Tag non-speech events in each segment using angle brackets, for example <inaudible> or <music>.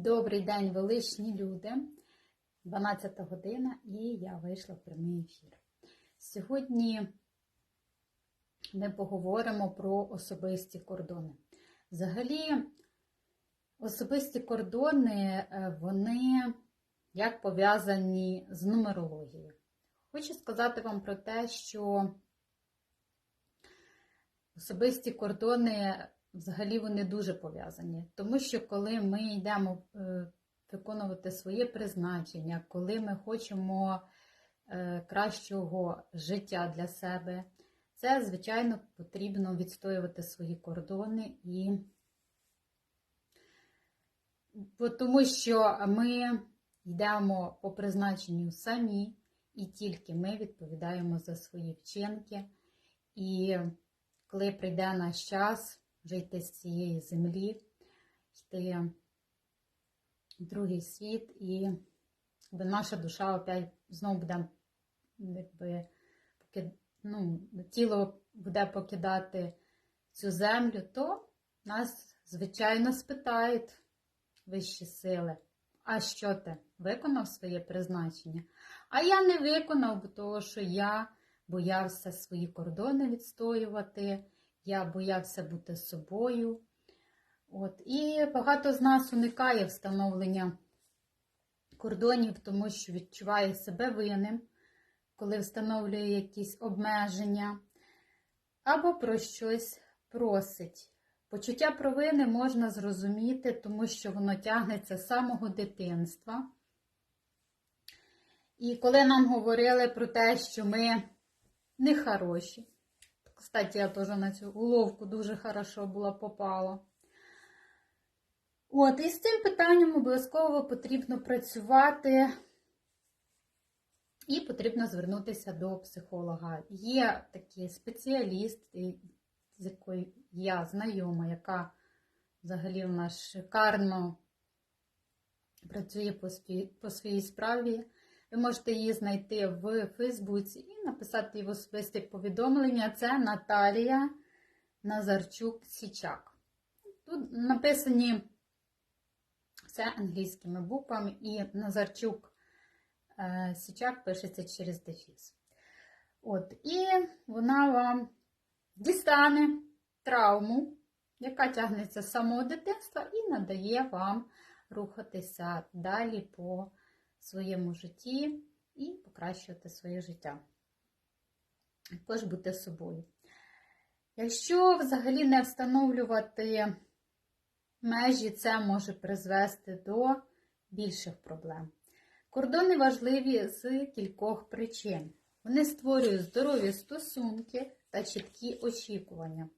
Добрий день, величні люди. 12 година і я вийшла в прямий ефір. Сьогодні ми поговоримо про особисті кордони. Взагалі, особисті кордони, е, вони як пов'язані з нумерологією. Хочу сказати вам про те, що особисті кордони взагалі вони дуже пов'язані. Тому що коли ми йдемо е, виконувати своє призначення, коли ми хочемо е, кращого життя для себе, це, звичайно, потрібно відстоювати свої кордони і тому що ми йдемо по призначенню самі, і тільки ми відповідаємо за свої вчинки. І коли прийде наш час вже йти з цієї землі, йти в другий світ, і наша душа опять знову буде, якби, ну, тіло буде покидати цю землю, то нас, звичайно, спитають вищі сили. А що ти виконав своє призначення? А я не виконав, того, що я боявся свої кордони відстоювати, я боявся бути собою. От. І багато з нас уникає встановлення кордонів, тому що відчуває себе винним, коли встановлює якісь обмеження, або про щось просить. Почуття провини можна зрозуміти, тому що воно тягнеться з самого дитинства. І коли нам говорили про те, що ми не хороші, кстати, я теж на цю уловку дуже хорошо була попала. От, і з цим питанням обов'язково потрібно працювати і потрібно звернутися до психолога. Є такий спеціаліст, з якою я знайома, яка взагалі в нас шикарно працює по, своїй справі. Ви можете її знайти в Фейсбуці написати в особисте повідомлення. Це Наталія Назарчук Січак. Тут написані все англійськими буквами, і Назарчук е, Січак пишеться через дефіс. От, І вона вам дістане травму, яка тягнеться з самого дитинства, і надає вам рухатися далі по своєму житті і покращувати своє життя. Також бути собою. Якщо взагалі не встановлювати межі, це може призвести до більших проблем. Кордони важливі з кількох причин. Вони створюють здорові стосунки та чіткі очікування.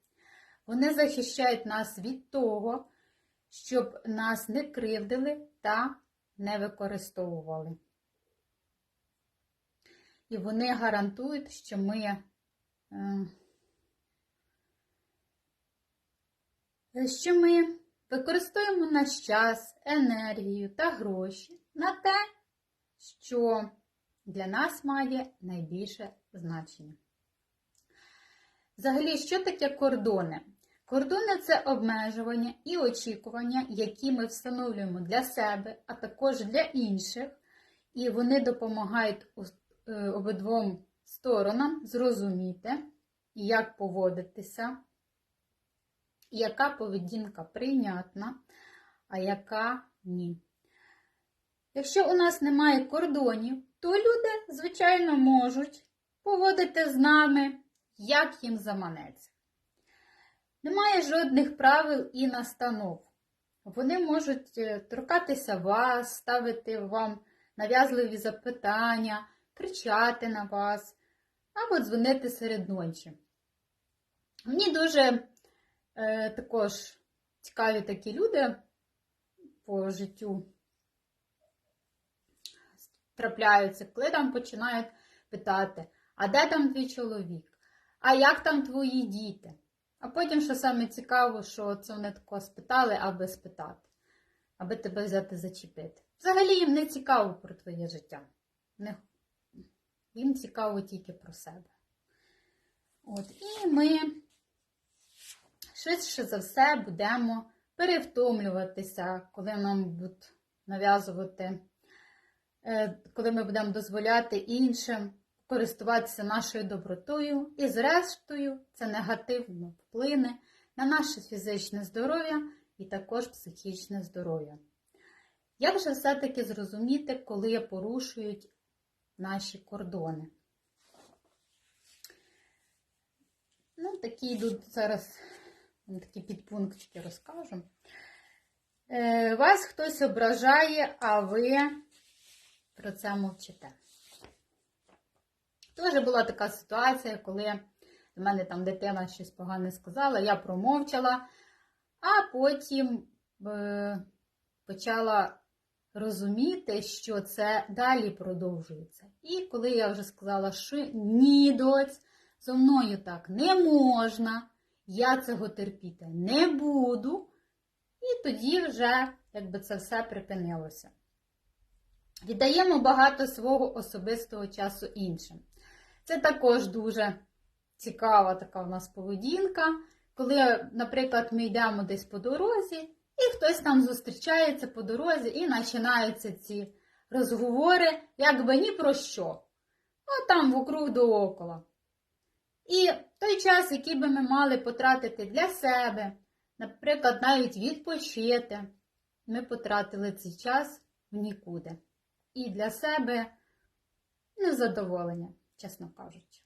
Вони захищають нас від того, щоб нас не кривдили та не використовували. І вони гарантують, що ми е, що ми використовуємо наш час, енергію та гроші на те, що для нас має найбільше значення. Взагалі, що таке кордони? Кордони це обмежування і очікування, які ми встановлюємо для себе, а також для інших, і вони допомагають обидвом сторонам зрозуміти, як поводитися, яка поведінка прийнятна, а яка ні. Якщо у нас немає кордонів, то люди, звичайно, можуть поводити з нами, як їм заманеться. Немає жодних правил і настанов. Вони можуть е, торкатися вас, ставити вам нав'язливі запитання, кричати на вас або дзвонити серед ночі. Мені дуже е, також цікаві такі люди по життю трапляються, коли там починають питати, а де там твій чоловік? А як там твої діти? А потім, що саме цікаво, що це вони тако спитали, аби спитати, аби тебе взяти зачепити. Взагалі їм не цікаво про твоє життя. Їм цікаво тільки про себе. От, І ми швидше за все будемо перевтомлюватися, коли нам будуть нав'язувати, е, коли ми будемо дозволяти іншим користуватися нашою добротою, і, зрештою, це негативно вплине на наше фізичне здоров'я і також психічне здоров'я. Як же все-таки зрозуміти, коли порушують наші кордони? Ну, такі йдуть зараз такі підпунктики розкажу. Е, вас хтось ображає, а ви про це мовчите. Теж була така ситуація, коли до мене там дитина щось погане сказала, я промовчала, а потім е, почала розуміти, що це далі продовжується. І коли я вже сказала, що ні, доць, зо мною так не можна, я цього терпіти не буду, і тоді вже якби це все припинилося. Віддаємо багато свого особистого часу іншим. Це також дуже цікава така у нас поведінка, коли, наприклад, ми йдемо десь по дорозі, і хтось там зустрічається по дорозі, і починаються ці розговори, якби ні про що. А там вокруг доокола. І той час, який би ми мали потратити для себе, наприклад, навіть відпочити, ми потратили цей час в нікуди. І для себе незадоволення, чесно кажучи.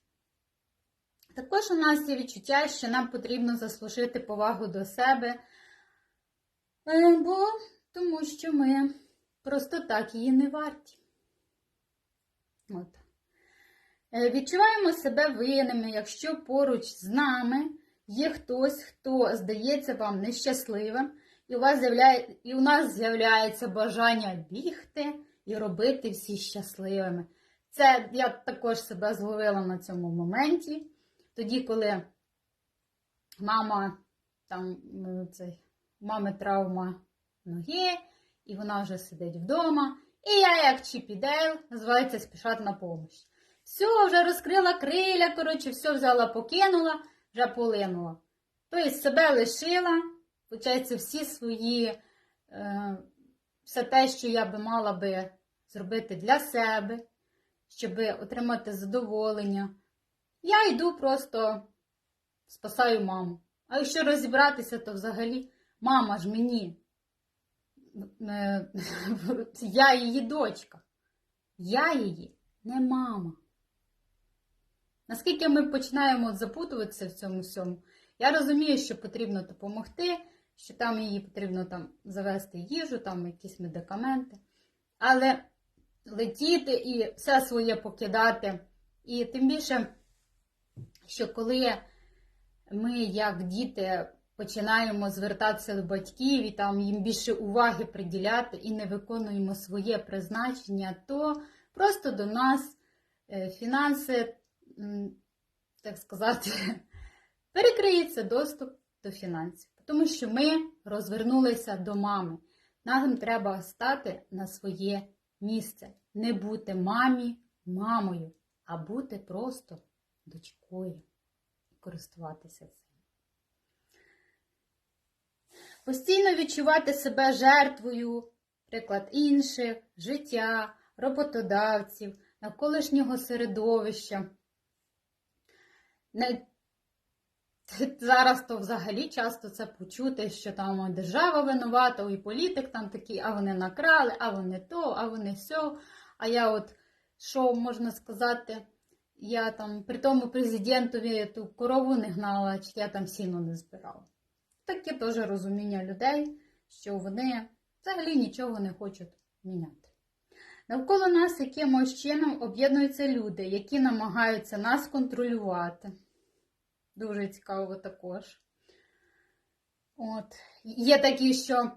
Також у нас є відчуття, що нам потрібно заслужити повагу до себе, бо тому що ми просто так її не варті. От. Е, Відчуваємо себе винними, якщо поруч з нами є хтось, хто здається вам нещасливим, і у, вас і у нас з'являється бажання бігти і робити всі щасливими. Це я також себе зловила на цьому моменті. Тоді, коли мама там ну, цей, мами травма ноги, і вона вже сидить вдома. І я, як Чіпі Дейл, називається спішати на помощь. Все, вже розкрила криля, коротше, все взяла, покинула, вже полинула. Тобто себе лишила, виходить, всі свої, е, все те, що я би мала би зробити для себе, щоб отримати задоволення. Я йду просто спасаю маму. А якщо розібратися, то взагалі мама ж мені. е, <laughs> Я її дочка. Я її не мама. Наскільки ми починаємо запутуватися в цьому всьому, я розумію, що потрібно допомогти, що там її потрібно там завести їжу, там якісь медикаменти. Але летіти і все своє покидати. І тим більше, що коли ми, як діти, починаємо звертатися до батьків і там їм більше уваги приділяти і не виконуємо своє призначення, то просто до нас е, фінанси, так сказати, <laughs> перекриється доступ до фінансів. Тому що ми розвернулися до мами. Нам треба стати на своє місце. Не бути мамі мамою, а бути просто дочкою і користуватися цим. Постійно відчувати себе жертвою, приклад інших, життя, роботодавців, навколишнього середовища. Не... <laughs> Зараз то взагалі часто це почути, що там держава винувата, і політик там такий, а вони накрали, а вони то, а вони сьо. А я от, що можна сказати, я там при тому президентові ту корову не гнала, чи я там сіно не збирала. Таке теж розуміння людей, що вони взагалі нічого не хочуть міняти. Навколо нас якимось чином об'єднуються люди, які намагаються нас контролювати. Дуже цікаво також. От. Є такі, що,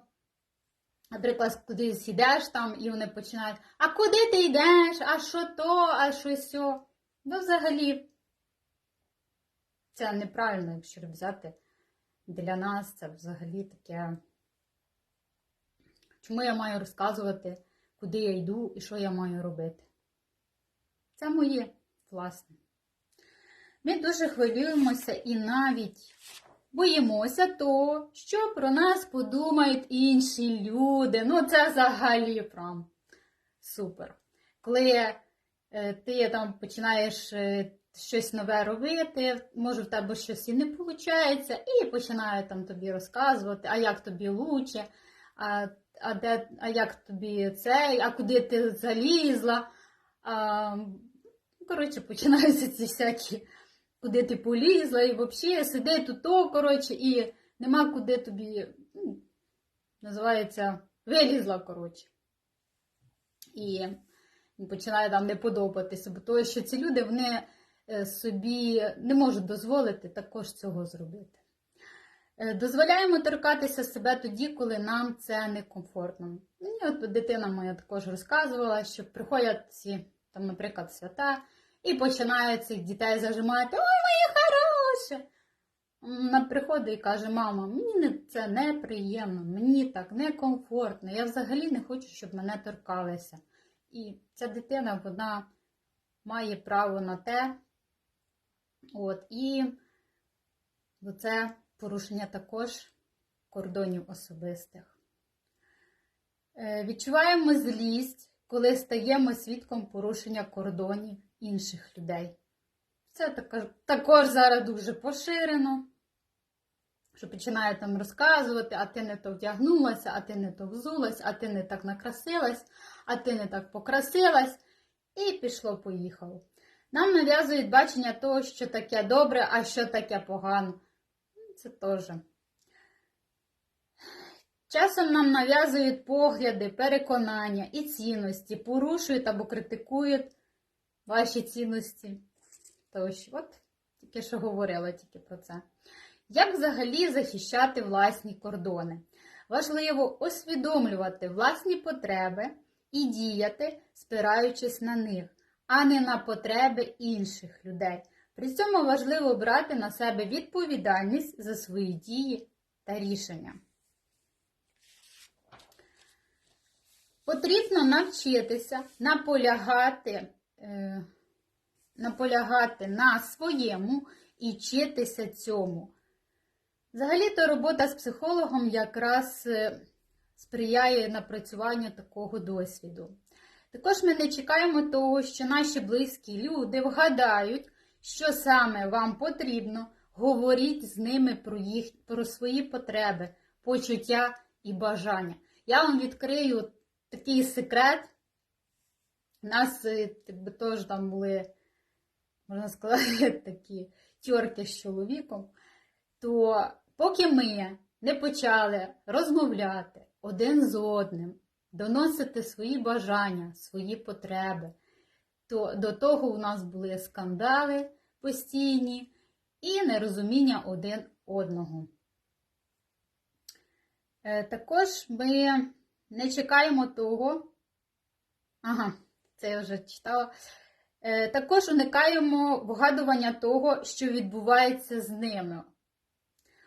наприклад, кудись йдеш там, і вони починають, а куди ти йдеш? А що то, а що сьо? Ну, взагалі, це неправильно, якщо взяти для нас, це взагалі таке. Чому я маю розказувати, куди я йду і що я маю робити? Це моє власне. Ми дуже хвилюємося і навіть боїмося того, що про нас подумають інші люди. Ну, це взагалі прям супер. Коли е, ти там починаєш е, щось нове робити, може в тебе щось і не виходить, і починають там тобі розказувати, а як тобі лучше, а, а, де, а як тобі це, а куди ти залізла. А, коротше, починаються ці всякі, куди ти полізла, і взагалі сиди тут, то, коротше, і нема куди тобі, ну, називається, вилізла, коротше. І починає там не подобатися, бо тому що ці люди вони собі не можуть дозволити також цього зробити. Е, Дозволяємо торкатися себе тоді, коли нам це некомфортно. Мені от дитина моя також розказувала, що приходять ці, там, наприклад, свята, і починають цих дітей зажимати: Ой, моє хороше! Вона приходить і каже, мама, мені це неприємно, мені так некомфортно, я взагалі не хочу, щоб мене торкалися. І ця дитина, вона має право на те. От, і це порушення також кордонів особистих. Е, Відчуваємо злість, коли стаємо свідком порушення кордонів інших людей. Це також зараз дуже поширено, що починає там розказувати, а ти не то вдягнулася, а ти не то взулась, а ти не так накрасилась, а ти не так покрасилась. І пішло-поїхало. Нам нав'язують бачення того, що таке добре, а що таке погано. Це теж. Часом нам нав'язують погляди, переконання і цінності, порушують або критикують ваші цінності. Тож, от, тільки що говорила тільки про це. Як взагалі захищати власні кордони? Важливо усвідомлювати власні потреби і діяти, спираючись на них, а не на потреби інших людей. При цьому важливо брати на себе відповідальність за свої дії та рішення. Потрібно навчитися наполягати, е, наполягати на своєму і вчитися цьому. Взагалі-то робота з психологом якраз е, сприяє напрацюванню такого досвіду. Також ми не чекаємо того, що наші близькі люди вгадають, що саме вам потрібно, говоріть з ними про, їх, про свої потреби, почуття і бажання. Я вам відкрию такий секрет. У нас е, якби, теж там були, можна сказати, <laughs> такі тьорки з чоловіком. То поки ми не почали розмовляти один з одним, доносити свої бажання, свої потреби, то до того у нас були скандали постійні і нерозуміння один одного. Е, Також ми не чекаємо того. Ага, це я вже читала. Е, Також уникаємо вгадування того, що відбувається з ними,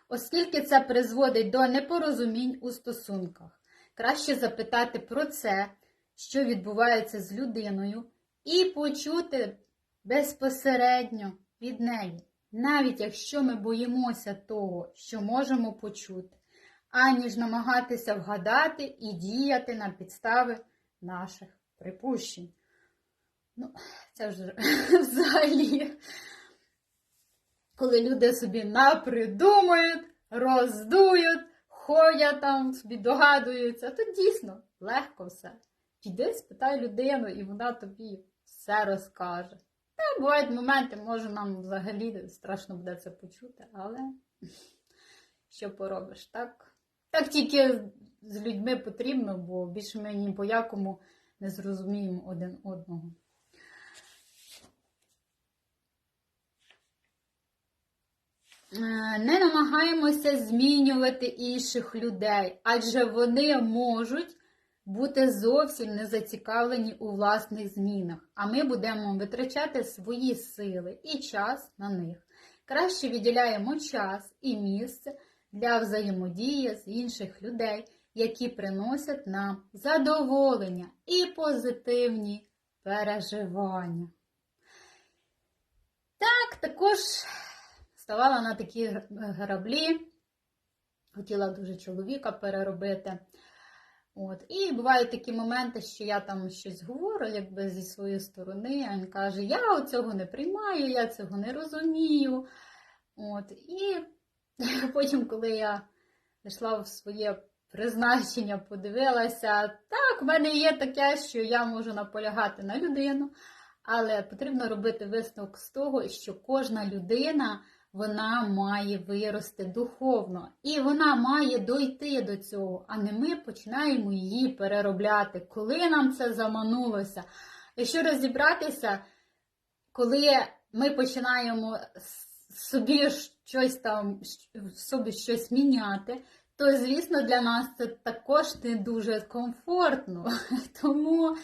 оскільки це призводить до непорозумінь у стосунках. Краще запитати про це, що відбувається з людиною, і почути безпосередньо від неї, навіть якщо ми боїмося того, що можемо почути, аніж намагатися вгадати і діяти на підстави наших припущень. Ну, це вже <laughs> взагалі, коли люди собі напридумують, роздують, ходять там, собі догадуються, то дійсно легко все. Піди, спитай людину, і вона тобі все розкаже. Та бувають моменти, може нам взагалі страшно буде це почути, але <laughs> що поробиш, так? Так тільки з людьми потрібно, бо більше ми ні по якому не зрозуміємо один одного. Не намагаємося змінювати інших людей, адже вони можуть бути зовсім не зацікавлені у власних змінах, а ми будемо витрачати свої сили і час на них. Краще відділяємо час і місце для взаємодії з інших людей, які приносять нам задоволення і позитивні переживання. Так, також ставала на такі граблі, хотіла дуже чоловіка переробити. От. І бувають такі моменти, що я там щось говорю, якби зі своєї сторони, а він каже, я цього не приймаю, я цього не розумію. От. І <laughs> потім, коли я зайшла в своє призначення, подивилася, так, в мене є таке, що я можу наполягати на людину, але потрібно робити висновок з того, що кожна людина вона має вирости духовно, і вона має дойти до цього, а не ми починаємо її переробляти, коли нам це заманулося. Якщо розібратися, коли ми починаємо собі щось там собі щось міняти, то звісно для нас це також не дуже комфортно. <laughs> Тому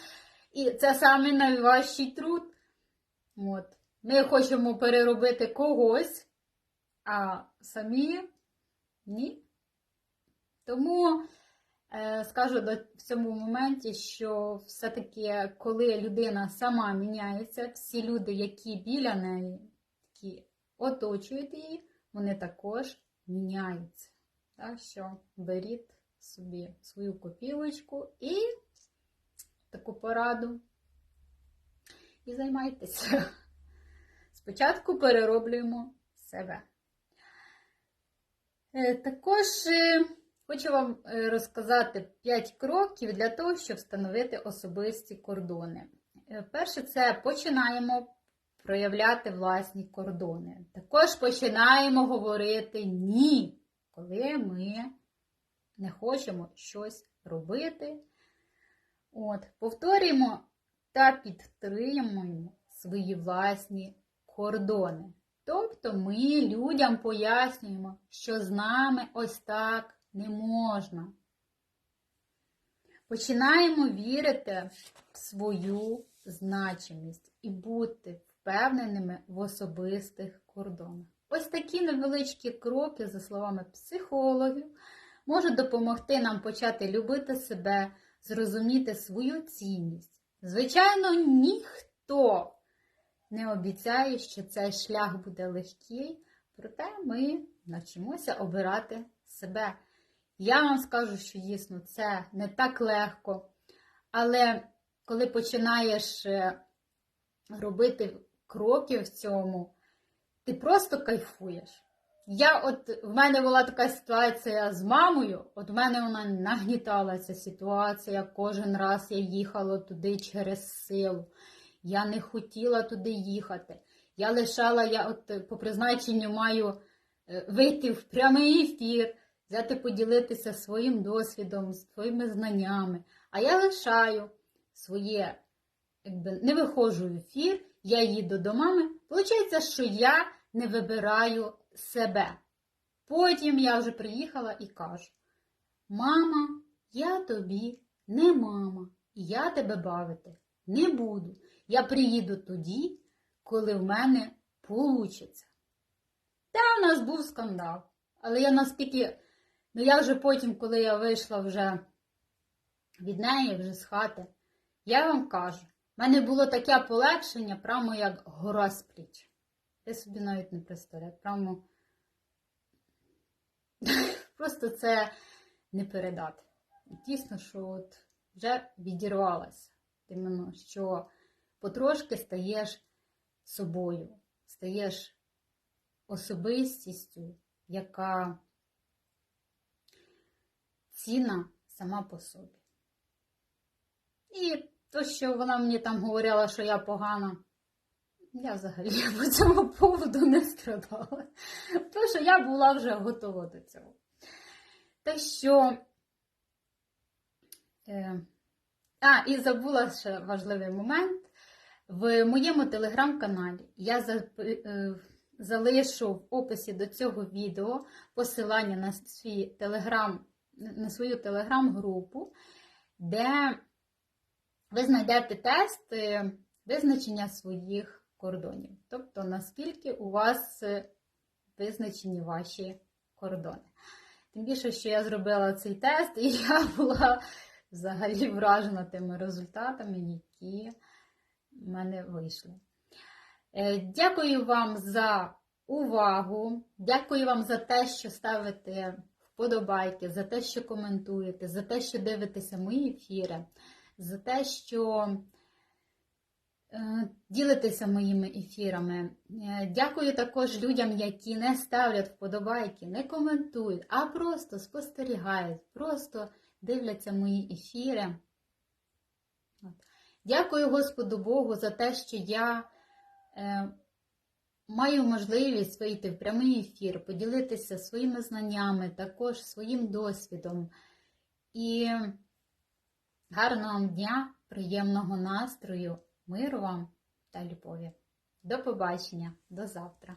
і це саме найважчий труд. От. Ми хочемо переробити когось, а самі ні. Тому е, скажу в цьому моменті, що все-таки, коли людина сама міняється, всі люди, які біля неї, які оточують її, вони також міняються. Так що беріть собі свою копілочку і таку пораду. І займайтеся. Спочатку перероблюємо себе. Е, Також е, хочу вам е, розказати 5 кроків для того, щоб встановити особисті кордони. Перше, це починаємо проявляти власні кордони. Також починаємо говорити ні, коли ми не хочемо щось робити. От, повторюємо та підтримуємо свої власні кордони. Тобто ми людям пояснюємо, що з нами ось так не можна. Починаємо вірити в свою значимість і бути впевненими в особистих кордонах. Ось такі невеличкі кроки, за словами психологів, можуть допомогти нам почати любити себе, зрозуміти свою цінність. Звичайно, ніхто не обіцяє, що цей шлях буде легкий, проте ми навчимося обирати себе. Я вам скажу, що дійсно це не так легко, але коли починаєш е, робити кроки в цьому, ти просто кайфуєш. Я от в мене була така ситуація з мамою, от в мене вона нагнітала ця ситуація. Кожен раз я їхала туди через силу. Я не хотіла туди їхати. Я лишала, я от е, по призначенню маю е, вийти в прямий ефір, взяти поділитися своїм досвідом, своїми знаннями. А я лишаю своє, якби не виходжу в ефір, я їду до мами. Получається, що я не вибираю себе. Потім я вже приїхала і кажу: Мама, я тобі не мама, і я тебе бавити не буду. Я приїду тоді, коли в мене получиться. Та у нас був скандал. Але я наскільки, ну я вже потім, коли я вийшла вже від неї, вже з хати, я вам кажу, в мене було таке полегшення, прямо як гора з пліч. Я собі навіть не представляю. Прямо <laughs> просто це не передати. Тісно, що от вже відірвалася. Іменно, що потрошки стаєш собою, стаєш особистістю, яка цінна сама по собі. І то, що вона мені там говорила, що я погана, я взагалі <laughs> по цьому поводу не страдала. Тому що я була вже готова до цього. Так що. Е, а, і забула ще важливий момент. В моєму телеграм-каналі я е, залишу в описі до цього відео посилання на свій телеграм, на свою телеграм-групу, де ви знайдете тест визначення своїх кордонів. Тобто, наскільки у вас визначені ваші кордони. Тим більше, що я зробила цей тест, і я була взагалі вражена тими результатами, які в мене вийшли. Е, Дякую вам за увагу. Дякую вам за те, що ставите вподобайки, за те, що коментуєте, за те, що дивитеся мої ефіри, за те, що е, ділитеся моїми ефірами. Е, Дякую також людям, які не ставлять вподобайки, не коментують, а просто спостерігають, просто дивляться мої ефіри. От. Дякую Господу Богу за те, що я е, маю можливість вийти в прямий ефір, поділитися своїми знаннями, також своїм досвідом. І гарного вам дня, приємного настрою, миру вам та любові. До побачення, до завтра.